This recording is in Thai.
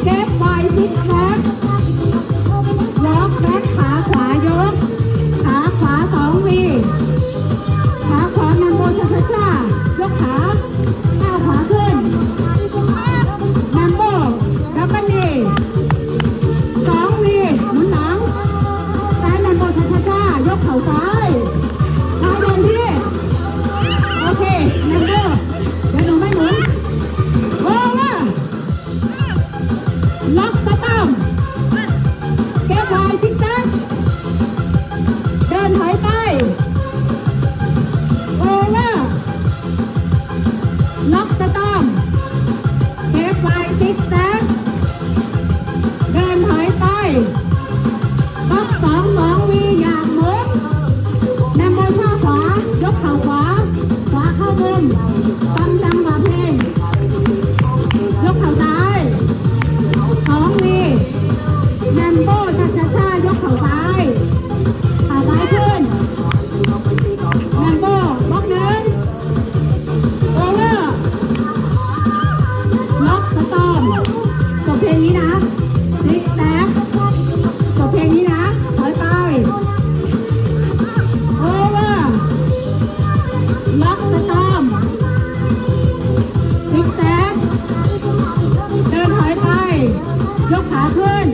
แคปไฟทิ้งแคป ซิกแซกเดินถอยไป โอเวอร์ล็อกสตอมเทฟไฟซิกแซก จบเพลงนี้นะซิกแซกจบเพลงนี้นะถอยไป โอเวอร์ล็อกสตอมซิกแซกเดินถอยไป ยกขาขึ้น